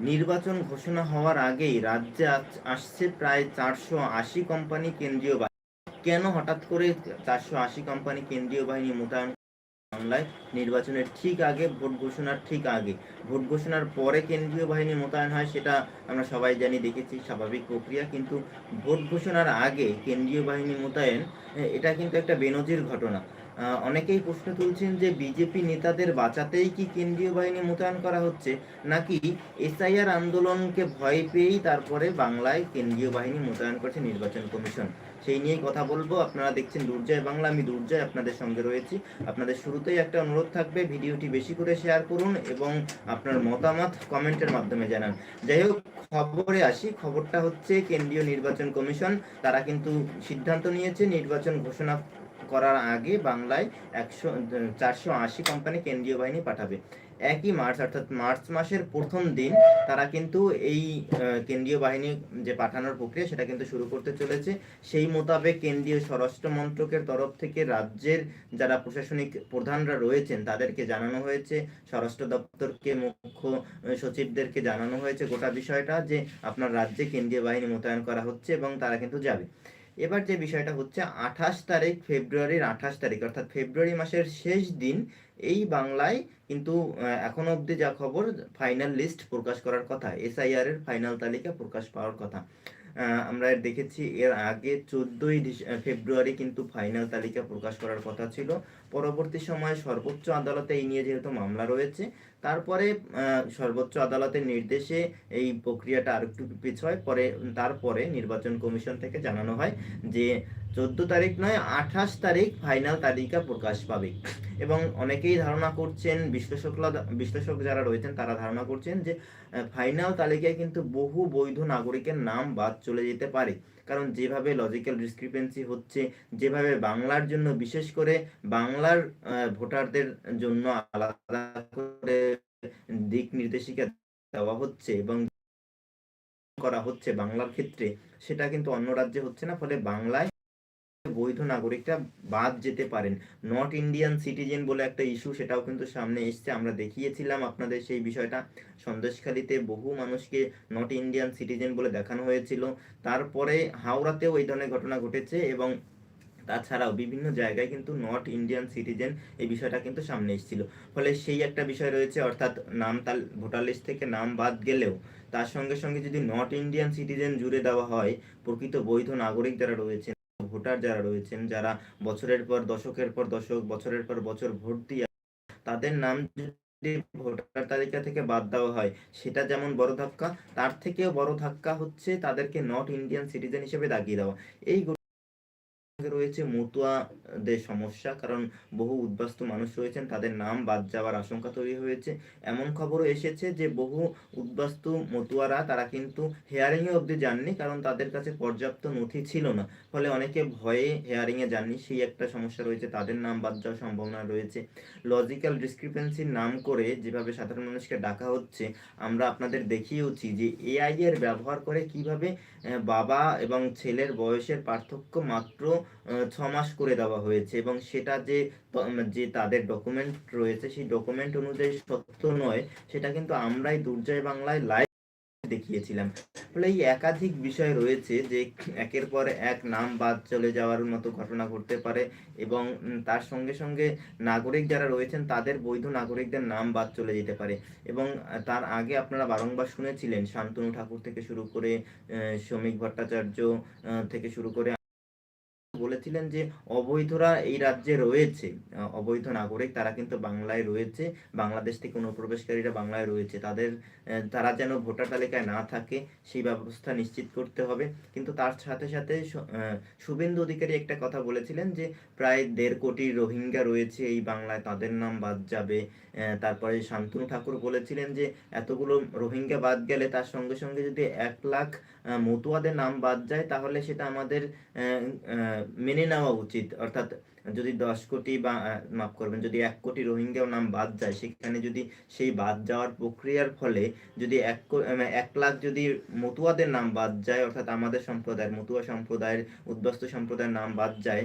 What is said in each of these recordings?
নির্বাচন ঘোষণা হওয়ার আগেই রাজ্যে আসছে প্রায় চারশো আশি কোম্পানি কেন্দ্রীয় বাহিনী। কেন হঠাৎ করে চারশো আশি কোম্পানি কেন্দ্রীয় বাহিনী মোতায়েন বাংলায়? নির্বাচনের ঠিক আগে, ভোট ঘোষণার ঠিক আগে। ভোট ঘোষণার পরে কেন্দ্রীয় বাহিনী মোতায়েন হয় সেটা আমরা সবাই জানি, দেখেছি, স্বাভাবিক প্রক্রিয়া। কিন্তু ভোট ঘোষণার আগে কেন্দ্রীয় বাহিনী মোতায়েন এটা কিন্তু একটা বেনজির ঘটনা। অনেকেই প্রশ্ন তুলছেন যে বিজেপি নেতাদের বাঁচাতেই কি কেন্দ্রীয় বাহিনী মোতায়েন করা হচ্ছে, নাকি এসআইআর আন্দোলনকে ভয় পেয়েই তারপরে বাংলায় কেন্দ্রীয় বাহিনী মোতায়েন করছে নির্বাচন কমিশন? সেই নিয়েই কথা বলব। আপনারা দেখছেন দুর্জয় বাংলা। আমি দুর্জয় আপনাদের সঙ্গে রয়েছি। আপনাদের শুরুতেই একটা অনুরোধ থাকবে, ভিডিওটি বেশি করে শেয়ার করুন এবং আপনার মতামত কমেন্টের মাধ্যমে জানান। যাই হোক, খবরে আসি। খবরটা হচ্ছে, কেন্দ্রীয় নির্বাচন কমিশন, তারা কিন্তু সিদ্ধান্ত নিয়েছে, নির্বাচন ঘোষণা করার আগে বাংলায় একশো, চারশো আশি কোম্পানি কেন্দ্রীয় বাহিনী পাঠাবে। একই মার্চ, অর্থাৎ মার্চ মাসের প্রথম দিন তারা কিন্তু এই কেন্দ্রীয় বাহিনী যে পাঠানোর প্রক্রিয়া সেটা কিন্তু শুরু করতে চলেছে। সেই মোতাবেক কেন্দ্রীয় স্বরাষ্ট্র মন্ত্রকের তরফ থেকে রাজ্যের যারা প্রশাসনিক প্রধানরা রয়েছেন তাদেরকে জানানো হয়েছে। স্বরাষ্ট্র দপ্তরকে মুখ্য সচিবদেরকে জানানো হয়েছে গোটা বিষয়টা যে আপনার রাজ্যে কেন্দ্রীয় বাহিনী মোতায়েন করা হচ্ছে এবং তারা কিন্তু যাবে। এবার যে বিষয়টা হচ্ছে আঠাশ তারিখ ফেব্রুয়ারির আঠাশ তারিখ, অর্থাৎ ফেব্রুয়ারি মাসের শেষ দিন, এই বাংলায় কিন্তু এখনও অবধি যা খবর ফাইনাল লিস্ট প্রকাশ করার কথা এসআইআর এর ফাইনাল তালিকা প্রকাশ পাওয়ার কথা। আমরা দেখেছি এর আগে চোদ্দই ফেব্রুয়ারি কিন্তু ফাইনাল তালিকা প্রকাশ করার কথা ছিল। পরবর্তী সময়ে সর্বোচ্চ আদালতে এই নিয়ে যেহেতু মামলা রয়েছে, তারপরে সর্বোচ্চ আদালতের নির্দেশে এই প্রক্রিয়াটা আরেকটু পিছয়, পরে, তারপরে নির্বাচন কমিশন থেকে জানানো হয় যে চোদ্দ তারিখ নয়, আঠাশ তারিখ ফাইনাল তালিকা প্রকাশ পাবে। এবং অনেকেই ধারণা করছেন বিশ্লেষকরা বিশ্লেষক যারা রয়েছেন, তারা ধারণা করছেন যে ফাইনাল তালিকায় কিন্তু বহু বৈধ নাগরিকের নাম বাদ চলে যেতে পারে। কারণ যেভাবে লজিক্যাল ডিসক্রিপেন্সি হচ্ছে, যেভাবে বাংলার জন্য বিশেষ করে বাংলার ভোটারদের জন্য আলাদা করে দিক নির্দেশিকা দেওয়া হচ্ছে এবং করা হচ্ছে বাংলার ক্ষেত্রে, সেটা কিন্তু অন্য রাজ্যে হচ্ছে না, ফলে বাংলায় বৈধ নাগরিকরা বাদ যেতে পারেন। নট ইন্ডিয়ান সিটিজেন বলে একটা ইস্যু সেটাও কিন্তু সামনে এসছে। আমরা দেখিয়েছিলাম আপনাদের সেই বিষয়টা। সন্দেশখালীতে বহু মানুষকে নট ইন্ডিয়ান সিটিজেন বলে দেখানো হয়েছিল। তারপরে হাওড়াতেও এই ধরনের ঘটনা ঘটেছে এবং তাছাড়াও বিভিন্ন জায়গায় কিন্তু নট ইন্ডিয়ান সিটিজেন এই বিষয়টা কিন্তু সামনে এসেছিল। ফলে সেই একটা বিষয় রয়েছে, অর্থাৎ নাম তাল, ভোটার লিস্ট থেকে নাম বাদ গেলেও তার সঙ্গে সঙ্গে যদি নট ইন্ডিয়ান সিটিজেন জুড়ে দেওয়া হয়, প্রকৃত বৈধ নাগরিক যারা রয়েছেন ভোটার যারা রয়েছেন, যারা বছরের পর দশকের পর দশক, বছরের পর বছর ভোট দিয়ে তাদের নাম ভোটার তালিকা থেকে বাদ দেওয়া হয়, সেটা যেমন বড় ধাক্কা, তার থেকেও বড় ধাক্কা হচ্ছে তাদেরকে নট ইন্ডিয়ান সিটিজেন হিসেবে দাগিয়ে দেওয়া। এই সঙ্গে রয়েছে মতুয়াদের সমস্যা, কারণ বহু উদ্বাস্তু মানুষ রয়েছেন, তাদের নাম বাদ যাওয়ার আশঙ্কা তৈরি হয়েছে। এমন খবরও এসেছে যে বহু উদ্বাস্তু মতুয়ারা, তারা কিন্তু হেয়ারিং এ অবধি যাননি, কারণ তাদের কাছে পর্যাপ্ত নথি ছিল না। ফলে অনেকে ভয়ে হেয়ারিং এ যাননি, সেই একটা সমস্যা রয়েছে, তাদের নাম বাদ যাওয়ার সম্ভাবনা রয়েছে। লজিক্যাল ডিসক্রিপেন্সির নাম করে যেভাবে সাধারণ মানুষকে ডাকা হচ্ছে, আমরা আপনাদের দেখিয়েওছি যে এআই এর ব্যবহার করে কীভাবে বাবা এবং ছেলের বয়সের পার্থক্য মাত্র আহ, ছ মাস করে দেওয়া হয়েছে এবং সেটা যে যে তাদের ডকুমেন্ট রয়েছে সেই ডকুমেন্ট অনুযায়ী সত্য নয় সেটা কিন্তু আমরাই দুর্জয় বাংলায় লাইভ দেখিয়েছিলাম। ফলে এই একাধিক বিষয় রয়েছে যে একের পর এক নাম বাদ চলে যাওয়ার মতো ঘটনা ঘটতে পারে এবং তার সঙ্গে সঙ্গে নাগরিক যারা রয়েছেন তাদের বৈধ নাগরিকদের নাম বাদ চলে যেতে পারে এবং তার আগে আপনারা বারংবার শুনেছিলেন শান্তনু ঠাকুর থেকে শুরু করে শ্রমিক ভট্টাচার্য থেকে শুরু করে বলেছিলেন যে অবৈধরা এই রাজ্যে রয়েছে। অবৈধ নাগরিক তারা কিন্তু বাংলায় রয়েছে, বাংলাদেশ থেকে অনুপ্রবেশকারীরা বাংলায় রয়েছে। তাদের তারা যেন ভোটার তালিকায় না থাকে, সেই ব্যবস্থা নিশ্চিত করতে হবে। কিন্তু তার সাথে সাথে শুভেন্দু অধিকারী একটা কথা বলেছিলেন যে প্রায় দেড় কোটি রোহিঙ্গা রয়েছে এই বাংলায়, তাদের নাম বাদ যাবে। তারপরে শান্তনু ঠাকুর বলেছিলেন যে এতগুলো রোহিঙ্গা বাদ গেলে তার সঙ্গে সঙ্গে যদি এক লাখ মতুয়াদের নাম বাদ যায়, তাহলে সেটা আমাদের মেনে নেওয়া উচিত। অর্থাৎ যদি দশ কোটি বা মাফ করবেন, যদি এক কোটি রোহিঙ্গাও নাম বাদ যায়, সেখানে যদি সেই বাদ যাওয়ার প্রক্রিয়ার ফলে যদি এক কো- এক লাখ যদি মতুয়াদের নাম বাদ যায়, অর্থাৎ আমাদের সম্প্রদায়ের, মতুয়া সম্প্রদায়ের, উদ্বস্ত সম্প্রদায়ের নাম বাদ যায়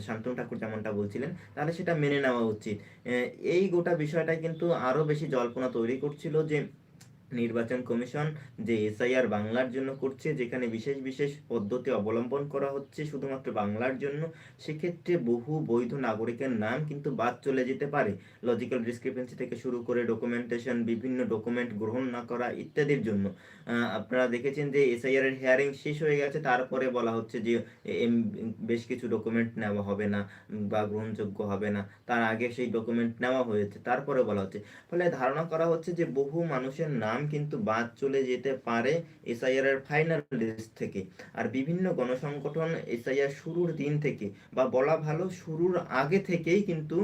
শান্তনু ঠাকুর যেমনটা বলছিলেন, তাহলে সেটা মেনে নেওয়া উচিত। এই গোটা বিষয়টা কিন্তু আরও বেশি জল্পনা তৈরি করছিল যে নির্বাচন কমিশন যে এসআইআর বাংলার জন্য করছে, যেখানে বিশেষ বিশেষ পদ্ধতি অবলম্বন করা হচ্ছে শুধুমাত্র বাংলার জন্য, সেক্ষেত্রে বহু বৈধ নাগরিকের নাম কিন্তু বাদ চলে যেতে পারে। লজিক্যাল ডিসক্রিপেন্সি থেকে শুরু করে ডকুমেন্টেশন বিভিন্ন ডকুমেন্ট গ্রহণ না করা ইত্যাদির জন্য। আপনারা দেখেছেন যে এসআইআর এর হিয়ারিং শেষ হয়ে গেছে, তারপরে বলা হচ্ছে যে বেশ কিছু ডকুমেন্ট নেওয়া হবে না বা গ্রহণযোগ্য হবে না। তার আগে সেই ডকুমেন্ট নেওয়া হয়েছে, তারপরে বলা হচ্ছে। ফলে ধারণা করা হচ্ছে যে বহু মানুষের নাম কিন্তু বাদ চলে যেতে পারে এসআইআর এর ফাইনাল লিস্ট থেকে। আর বিভিন্ন গণসংগঠন এসআইআর শুরুর দিন থেকে বা বলা ভালো শুরুর আগে থেকেই কিন্তু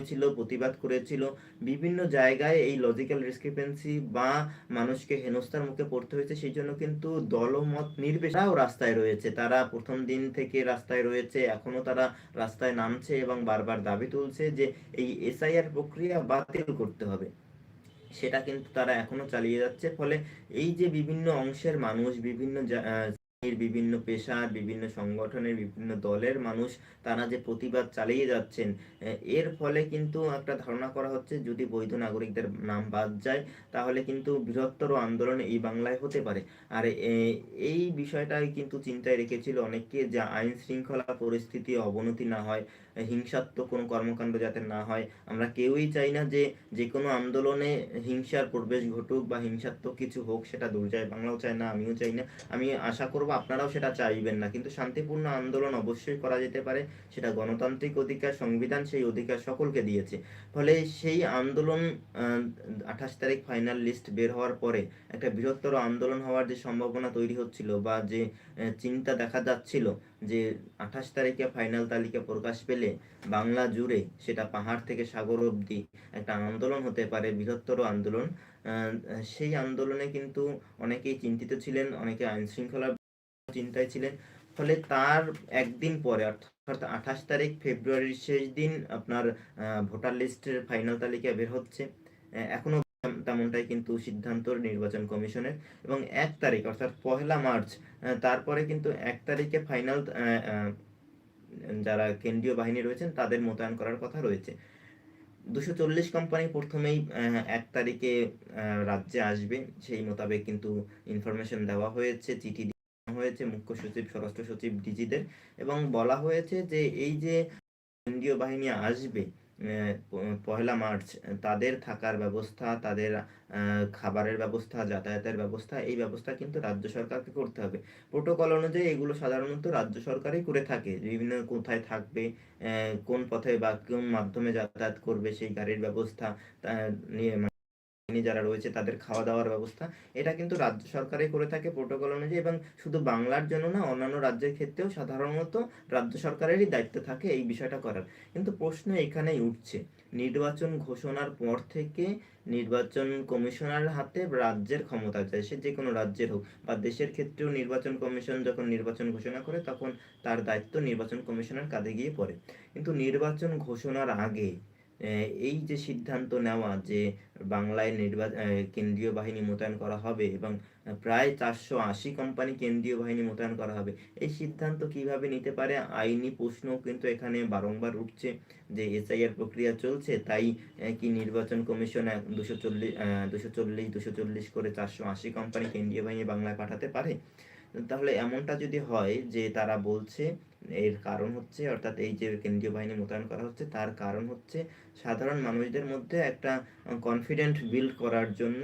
ছিল, প্রতিবাদ করেছিল। বিভিন্ন জায়গায় এই লজিক্যাল ডিসক্রিপেন্সি বা মানুষকে হেনস্থার মুখে পড়তে হয়েছে, সেই জন্য কিন্তু দলমত নির্বিশেষেও রাস্তায় রয়েছে। তারা প্রথম দিন থেকে রাস্তায় রয়েছে এখনও তারা রাস্তায় নামছে এবং বারবার দাবি তুলছে যে এই এসআইআর প্রক্রিয়া বাতিল করতে হবে। সেটা কিন্তু তারা এখনও চালিয়ে যাচ্ছে। ফলে এই যে বিভিন্ন অংশের মানুষ, বিভিন্ন বিভিন্ন পেশার, বিভিন্ন সংগঠনের, বিভিন্ন দলের মানুষ তারা যে প্রতিবাদ চালিয়ে যাচ্ছেন এর ফলে কিন্তু একটা ধারণা করা হচ্ছে, যদি বৈধ নাগরিকদের নাম বাদ যায়, তাহলে কিন্তু বৃহত্তর আন্দোলন এই বাংলায় হতে পারে। আর এই বিষয়টাই কিন্তু চিন্তায় রেখেছিল অনেককে যে আইন শৃঙ্খলা পরিস্থিতি অবনতি না হয় হিংসাত্মক কোনো কর্মকাণ্ড যাতে না হয়। আমরা কেউই চাই না যে যে কোনো আন্দোলনে হিংসার প্রবেশ ঘটুক বা হিংসাত্মক কিছু হোক সেটা দুর্জয়। বাংলাও চায় না, আমিও চাই না। আমি আশা করব আপনারাও সেটা চাইবেন না। কিন্তু শান্তিপূর্ণ আন্দোলন অবশ্যই করা যেতে পারে। সেটা গণতান্ত্রিক অধিকার, সংবিধান সেই অধিকার সকলকে দিয়েছে। ফলে সেই আন্দোলন আঠাশ তারিখ ফাইনাল লিস্ট বের হওয়ার পরে একটা বৃহত্তর আন্দোলন হওয়ার যে সম্ভাবনা তৈরি হচ্ছিল বা যে চিন্তা দেখা যাচ্ছিল যে আঠাশ তারিখে ফাইনাল তালিকা প্রকাশ পেলে বাংলা জুড়ে সেটা পাহাড় থেকে সাগর অবধি একটা আন্দোলন হতে পারে, বৃহত্তর আন্দোলন। সেই আন্দোলনে কিন্তু অনেকেই চিন্তিত ছিলেন, অনেকে আইন শৃঙ্খলা চিন্তায় ছিলেন। ফলে তার একদিন পরে, অর্থাৎ আঠাশ তারিখ ফেব্রুয়ারির শেষ দিন আপনার ভোটার লিস্টের ফাইনাল তালিকা বের হচ্ছে। এখনও তেমনটাই কিন্তু সিদ্ধান্ত নির্বাচন কমিশনের। এবং এক তারিখ, অর্থাৎ পহেলা মার্চ তারপরে কিন্তু এক তারিখে ফাইনাল যারা কেন্দ্রীয় বাহিনী রয়েছেন, তাদের মোতায়েন করার কথা রয়েছে। দুশো চল্লিশ কোম্পানি প্রথমেই এক তারিখে রাজ্যে আসবে। সেই মোতাবেক কিন্তু ইনফরমেশন দেওয়া হয়েছে, চিঠি হয়েছে, মুখ্য সচিব, স্বরাষ্ট্র সচিব, ডিজিদের। এবং বলা হয়েছে যে, এই যে কেন্দ্রীয় বাহিনী আসবে পহেলা মার্চ, তাদের থাকার ব্যবস্থা, তাদের খাবারের ব্যবস্থা, যাতায়াতের ব্যবস্থা, এই ব্যবস্থা কিন্তু রাজ্য সরকারকে করতে হবে। প্রোটোকল অনুযায়ী এগুলো সাধারণত রাজ্য সরকারই করে থাকে। বিভিন্ন কোথায় থাকবে কোন পথে বা কোন মাধ্যমে যাতায়াত করবে সেই গাড়ির ব্যবস্থা নিয়ে যারা রয়েছে তাদের খাওয়া দাওয়ার ব্যবস্থা। এটা কিন্তু রাজ্য সরকারই করে থাকে প্রোটোকল অনুযায়ী এবং শুধু বাংলার জন্য না, অন্যান্য রাজ্যের ক্ষেত্রেও সাধারণত রাজ্য সরকারেরই দায়িত্ব থাকে এই বিষয়টা করার। কিন্তু প্রশ্ন এখানেই উঠছে, নির্বাচন ঘোষণার পর থেকে নির্বাচন কমিশনার হাতে রাজ্যের ক্ষমতা যায় সে যে কোনো রাজ্যের হোক বা দেশের ক্ষেত্রেও নির্বাচন কমিশন যখন নির্বাচন ঘোষণা করে তখন তার দায়িত্ব নির্বাচন কমিশনার কাঁধে গিয়ে পড়ে। কিন্তু নির্বাচন ঘোষণার আগে এই যে সিদ্ধান্ত নেওয়া যে বাংলায় নির্বাচন কেন্দ্রীয় বাহিনী মোতায়েন করা হবে এবং প্রায় চারশো আশি কোম্পানি কেন্দ্রীয় বাহিনী মোতায়েন করা হবে, এই সিদ্ধান্ত কীভাবে নিতে পারে? আইনি প্রশ্নও কিন্তু এখানে বারংবার উঠছে যে এসআইআর প্রক্রিয়া চলছে, তাই কি নির্বাচন কমিশন দুশো চল্লিশ দুশো চল্লিশ দুশো চল্লিশ করে চারশো আশি কোম্পানি কেন্দ্রীয় বাহিনী বাংলায় পাঠাতে পারে? তাহলে এমনটা যদি হয় যে তারা বলছে এর কারণ হচ্ছে, অর্থাৎ এই যে কেন্দ্রীয় বাহিনী মোতায়েন করা হচ্ছে, তার কারণ হচ্ছে সাধারণ মানুষদের মধ্যে একটা কনফিডেন্ট বিল্ড করার জন্য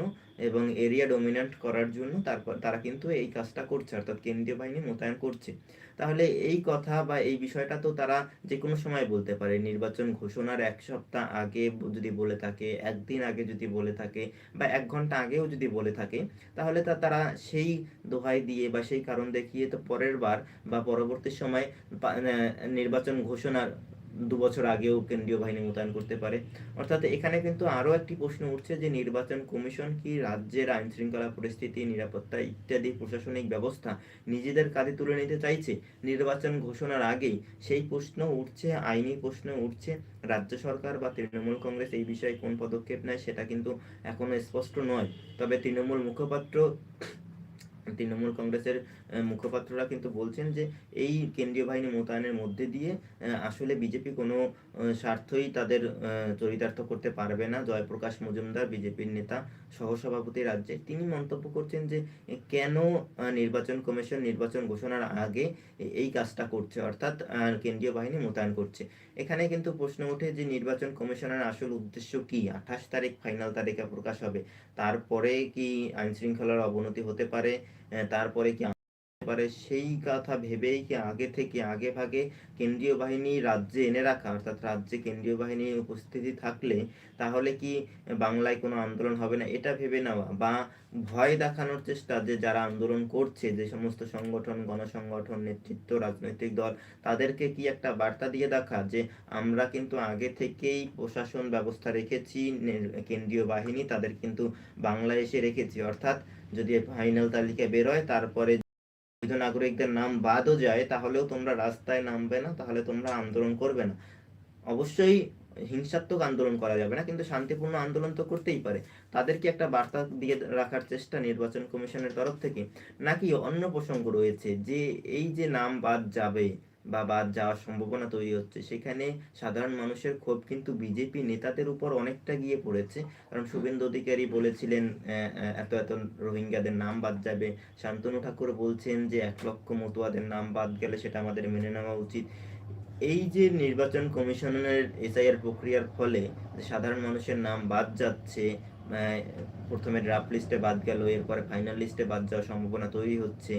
এবং এরিয়া ডমিনেন্ট করার জন্য তারপর তারা কিন্তু এই কাজটা করছে, অর্থাৎ কেন্দ্রীয় বাহিনী মোতায়েন করছে। তাহলে এই কথা বা এই বিষয়টা তো তারা যে কোনো সময় বলতে পারে। নির্বাচন ঘোষণার এক সপ্তাহ আগে যদি বলে থাকে, একদিন আগে যদি বলে থাকে বা এক ঘণ্টা আগেও যদি বলে থাকে, তাহলে তা তারা সেই দোহাই দিয়ে বা সেই কারণ দেখিয়ে তো পরের বার বা পরবর্তী সময় নির্বাচন ঘোষণার দু বছর আগেও কেন্দ্রীয় বাহিনী মোতায়েন করতে পারে। অর্থাৎ এখানে কিন্তু আরও একটি প্রশ্ন উঠছে যে, নির্বাচন কমিশন কি রাজ্যের আইন শৃঙ্খলা পরিস্থিতি, নিরাপত্তা ইত্যাদি প্রশাসনিক ব্যবস্থা নিজেদের কাঁধে তুলে নিতে চাইছে? নির্বাচন ঘোষণার আগেই সেই প্রশ্ন উঠছে, আইনি প্রশ্ন উঠছে। রাজ্য সরকার বা তৃণমূল কংগ্রেস এই বিষয়ে কোন পদক্ষেপ নেয় সেটা কিন্তু এখনও স্পষ্ট নয়। তবে তৃণমূল মুখপাত্র তৃণমূল কংগ্রেসের মুখপাত্ররা কিন্তু বলছেন যে এই কেন্দ্রীয় বাহিনী মোতায়েনের মধ্যে দিয়ে আসলে বিজেপি কোনো স্বার্থই তাদের চরিতার্থ করতে পারবে না। জয়প্রকাশ মজুমদার, বিজেপির নেতা, সহসভাপতি রাজ্যে তিনি মন্তব্য করছেন যে কেন নির্বাচন কমিশন নির্বাচন ঘোষণার আগে এই কাজটা করছে, অর্থাৎ কেন্দ্রীয় বাহিনী মোতায়েন করছে। এখানে কিন্তু প্রশ্ন ওঠে যে নির্বাচন কমিশনের আসল উদ্দেশ্য কি? আঠাশ তারিখ ফাইনাল তারিখে প্রকাশ হবে। তারপরে কি আইনশৃঙ্খলার অবনতি হতে পারে? তারপরে কি পারে সেই কথা ভেবেই কি আগে থেকে আগে ভাগে কেন্দ্রীয় বাহিনী রাজ্যে এনে রাখা, অর্থাৎ রাজ্যে কেন্দ্রীয় বাহিনীর উপস্থিতি থাকলে তাহলে কি বাংলায় কোনো আন্দোলন হবে না? এটা ভেবে নেওয়া বা ভয় দেখানোর চেষ্টা যে যারা আন্দোলন করছে, যে সমস্ত সংগঠন, গণসংগঠন, নেতৃত্ব, রাজনৈতিক দল, তাদেরকে কি একটা বার্তা দিয়ে দেখা যে আমরা কিন্তু আগে থেকেই প্রশাসন ব্যবস্থা রেখেছি কেন্দ্রীয় বাহিনী তাদের কিন্তু বাংলায় এসে রেখেছি। অর্থাৎ যদি ফাইনাল তালিকা বেরোয়, তারপরে বৈধ নাগরিকদের নাম বাদও যায়, তাহলেও তোমরা রাস্তায় নামবে না, তাহলে তোমরা আন্দোলন করবে না। অবশ্যই হিংসাত্মক আন্দোলন করা যাবে না, কিন্তু শান্তিপূর্ণ আন্দোলন তো করতেই পারে। তাদেরকে একটা বার্তা দিয়ে রাখার চেষ্টা নির্বাচন কমিশনের তরফ থেকে। নাকি অন্য প্রসঙ্গ রয়েছে যে, এই যে নাম বাদ যাবে বা বাদ যাওয়ার সম্ভাবনা তৈরি হচ্ছে। সেখানে সাধারণ মানুষের ক্ষোভ কিন্তু বিজেপি নেতাদের উপর অনেকটা গিয়ে পড়েছে। কারণ শুভেন্দু অধিকারী বলেছিলেন এত এত রোহিঙ্গাদের নাম বাদ যাবে। শান্তনু ঠাকুর বলছেন যে, এক লক্ষ মতুয়াদের নাম বাদ গেলে সেটা আমাদের মেনে নেওয়া উচিত। এই যে নির্বাচন কমিশনের এসআইআর প্রক্রিয়ার ফলে সাধারণ মানুষের নাম বাদ যাচ্ছে প্রথমে ড্রাফট লিস্টে বাদ গেল, এরপরে ফাইনাল লিস্টে বাদ যাওয়ার সম্ভাবনা তৈরি হচ্ছে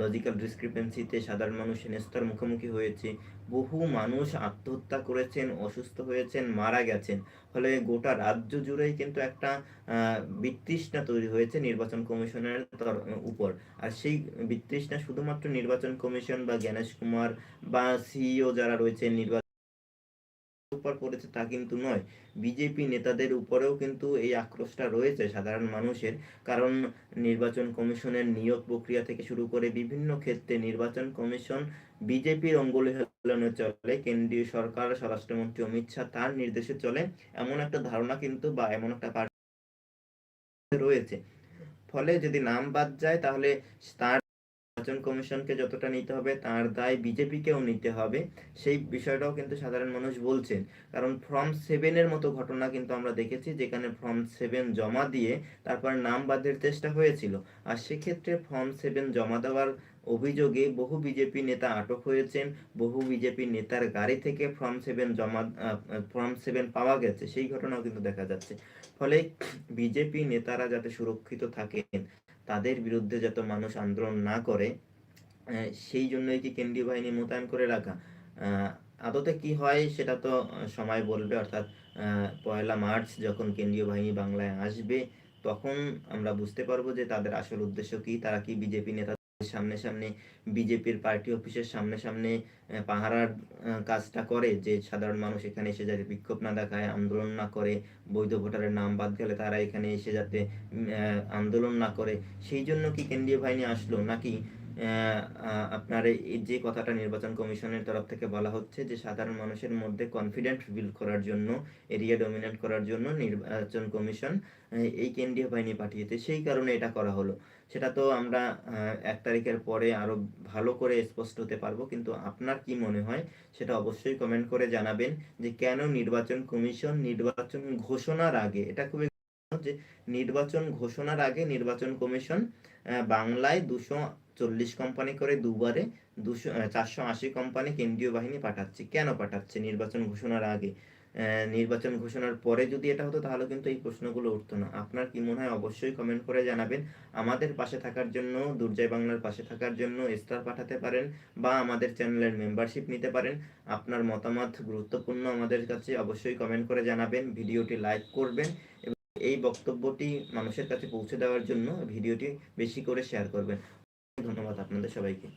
লজিক্যাল ডিসক্রিপেন্সিতে সাধারণ মানুষ হেনস্থার মুখোমুখি হয়েছে। বহু মানুষ আত্মহত্যা করেছেন, অসুস্থ হয়েছেন, মারা গেছেন। ফলে গোটা রাজ্য জুড়েই কিন্তু একটা বিতৃষ্ণা তৈরি হয়েছে নির্বাচন কমিশনের উপর। আর সেই বিতৃষ্ণা শুধুমাত্র নির্বাচন কমিশন বা জ্ঞানেশ কুমার বা সিইও যারা রয়েছেন, নির্বাচন পড়েছে তা কিন্তু নয়। বিজেপি নেতাদের উপরেও কিন্তু এই আক্রোশটা রয়েছে সাধারণ মানুষের। কারণ নির্বাচন কমিশনের নিয়োগ প্রক্রিয়া থেকে শুরু করে বিভিন্ন ক্ষেত্রে নির্বাচন কমিশন বিজেপির অঙ্গুলি হেলনে চলে। কেন্দ্রীয় সরকার, স্বরাষ্ট্রমন্ত্রী অমিত শাহ তার নির্দেশে চলে। এমন একটা ধারণা কিন্তু বা এমন একটা রয়েছে। ফলে যদি নাম বাদ যায় তাহলে তার নির্বাচন কমিশনকে যতটা নিতে হবে, তার দায় বিজেপিকেও নিতে হবে। সেই বিষয়টাও কিন্তু সাধারণ মানুষ বলছেন। কারণ ফর্ম সেভেনের মতো ঘটনা কিন্তু আমরা দেখেছি, যেখানে ফর্ম সেভেন জমা দিয়ে তারপর নাম বাদের চেষ্টা হয়েছিল। আর সেক্ষেত্রে ফর্ম সেভেন জমা দেওয়ার অভিযোগে বহু বিজেপি নেতা আটক হয়েছেন, বহু বিজেপি নেতার গাড়ি থেকে ফর্ম সেভেন জমা ফর্ম সেভেন পাওয়া গেছে। সেই ঘটনাও কিন্তু দেখা যাচ্ছে। ফলে বিজেপি নেতারা যাতে সুরক্ষিত থাকেন তাদের বিরুদ্ধে যত মানুষ আন্দোলন না করে সেই জন্যই কি কেন্দ্রীয় বাহিনী মোতায়েন করে রাখা? আদতে কি হয় সেটা তো সময় বলবে, অর্থাৎ পয়লা মার্চ যখন কেন্দ্রীয় বাহিনী বাংলায় আসবে, তখন আমরা বুঝতে পারব যে তাদের আসল উদ্দেশ্য কি, তারা কি বিজেপি নেতাদের সামনে সামনে বিজেপির পার্টি অফিসের সামনে সামনে পাহারার কাজটা করে, যে সাধারণ মানুষ এখানে এসে যাতে বিক্ষোভ না দেখায়, আন্দোলন না করে, বৈধ ভোটারের নাম বাদ গেলে তারা এখানে এসে যাতে আন্দোলন না করে, সেই জন্য কি কেন্দ্রীয় বাহিনী আসলো? নাকি আপনার এই যে কথাটা নির্বাচন কমিশনের তরফ থেকে বলা হচ্ছে যে সাধারণ মানুষের মধ্যে কনফিডেন্ট বিল্ড করার জন্য এরিয়া ডমিনেট করার জন্য নির্বাচন কমিশন এই কেন্দ্রীয় বাহিনী পাঠিয়েছে। সেই কারণে এটা করা হলো। সেটা তো আমরা এক তারিখের পরে আরও ভালো করে স্পষ্ট হতে পারব, কিন্তু আপনার কি মনে হয় সেটা অবশ্যই কমেন্ট করে জানাবেন যে কেন নির্বাচন কমিশন নির্বাচন ঘোষণার আগে, এটা খুবই যে নির্বাচন ঘোষণার আগে নির্বাচন কমিশন বাংলায় দুশো চল্লিশ কোম্পানি করে দুবারে দুশো চারশো আশি কোম্পানি কেন্দ্রীয় বাহিনী পাঠাচ্ছে। কেন পাঠাচ্ছে? নির্বাচন ঘোষণার আগে। নির্বাচন ঘোষণার পরে যদি এটা হতো তাহলে কিন্তু এই প্রশ্নগুলো উঠতো না। আপনার কি মনে হয়? অবশ্যই কমেন্ট করে জানাবেন। আমাদের পাশে থাকার জন্য, দুর্জয় বাংলার পাশে থাকার জন্য স্টার পাঠাতে পারেন বা আমাদের চ্যানেলের মেম্বারশিপ নিতে পারেন। আপনার মতামত গুরুত্বপূর্ণ আমাদের কাছে, অবশ্যই কমেন্ট করে জানাবেন। ভিডিওটি লাইক করবেন এই বক্তব্যটি মানুষের কাছে পৌঁছে দেওয়ার জন্য ভিডিওটি বেশি করে শেয়ার করবেন। ধন্যবাদ আপনাদের সবাইকে।